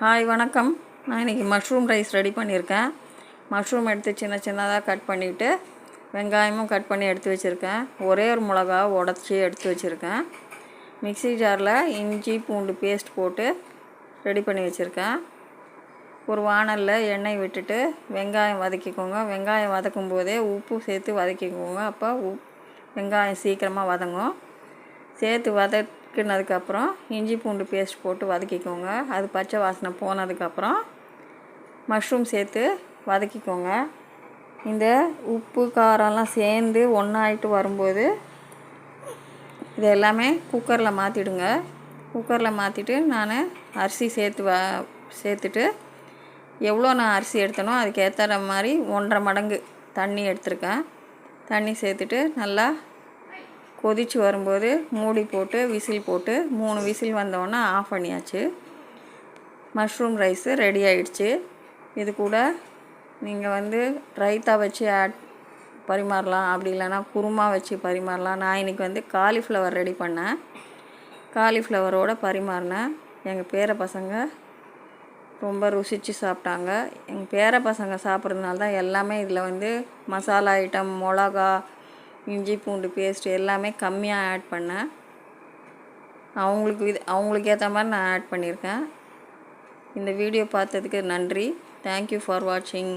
Hi வணக்கம். நான் இன்றைக்கி மஷ்ரூம் ரைஸ் ரெடி பண்ணியிருக்கேன். மஷ்ரூம் எடுத்து சின்ன சின்னதாக கட் பண்ணிவிட்டு வெங்காயமும் கட் பண்ணி எடுத்து வச்சுருக்கேன். ஒரே ஒரு மிளகா உடச்சி எடுத்து வச்சுருக்கேன். மிக்ஸி ஜாரில் இஞ்சி பூண்டு பேஸ்ட் போட்டு ரெடி பண்ணி வச்சுருக்கேன். ஒரு வாணலில் எண்ணெய் விட்டுட்டு வெங்காயம் வதக்கிக்கோங்க. வெங்காயம் வதக்கும் போதே உப்பு சேர்த்து வதக்கிக்கோங்க. அப்போ உப் வெங்காயம் சீக்கிரமாக வதங்கும். சேர்த்து வதக்கினதுக்கப்புறம் இஞ்சி பூண்டு பேஸ்ட் போட்டு வதக்கிக்கோங்க. அது பச்சை வாசனை போனதுக்கப்புறம் மஷ்ரூம் சேர்த்து வதக்கிக்கோங்க. இந்த உப்பு காரம்லாம் சேர்ந்து ஒன்றாயிட்டு வரும்போது இது எல்லாமே குக்கரில் மாற்றிடுங்க குக்கரில் மாற்றிட்டு நான் அரிசி சேர்த்து வ சேர்த்துட்டு எவ்வளோ நான் அரிசி எடுத்தனோ அதுக்கேற்ற மாதிரி ஒன்றரை மடங்கு தண்ணி எடுத்திருக்கேன். தண்ணி சேர்த்துட்டு நல்லா கொதித்து வரும்போது மூடி போட்டு விசில் போட்டு மூணு விசில் வந்தோடனே ஆஃப் பண்ணியாச்சு. மஷ்ரூம் ரைஸு ரெடி ஆயிடுச்சு. இது கூட நீங்கள் வந்து ரைத்தா வச்சு ஆட் பரிமாறலாம். அப்படி இல்லைன்னா குருமா வச்சு பரிமாறலாம். நான் இன்றைக்கி வந்து காலிஃப்ளவர் ரெடி பண்ணேன். காலிஃப்ளவரோட பரிமாறினேன். எங்கள் பேர பசங்க ரொம்ப ருசித்து சாப்பிட்டாங்க. எங்கள் பேர பசங்க சாப்பிட்றதுனால தான் எல்லாமே இதில் வந்து மசாலா ஐட்டம் மிளகா இஞ்சி பூண்டு பேஸ்ட்டு எல்லாமே கம்மியாக ஆட் பண்ணேன். அவங்களுக்கு இது அவங்களுக்கு ஏற்ற மாதிரி நான் ஆட் பண்ணியிருக்கேன். இந்த வீடியோ பார்த்ததுக்கு நன்றி. தேங்க்யூ ஃபார் வாட்சிங்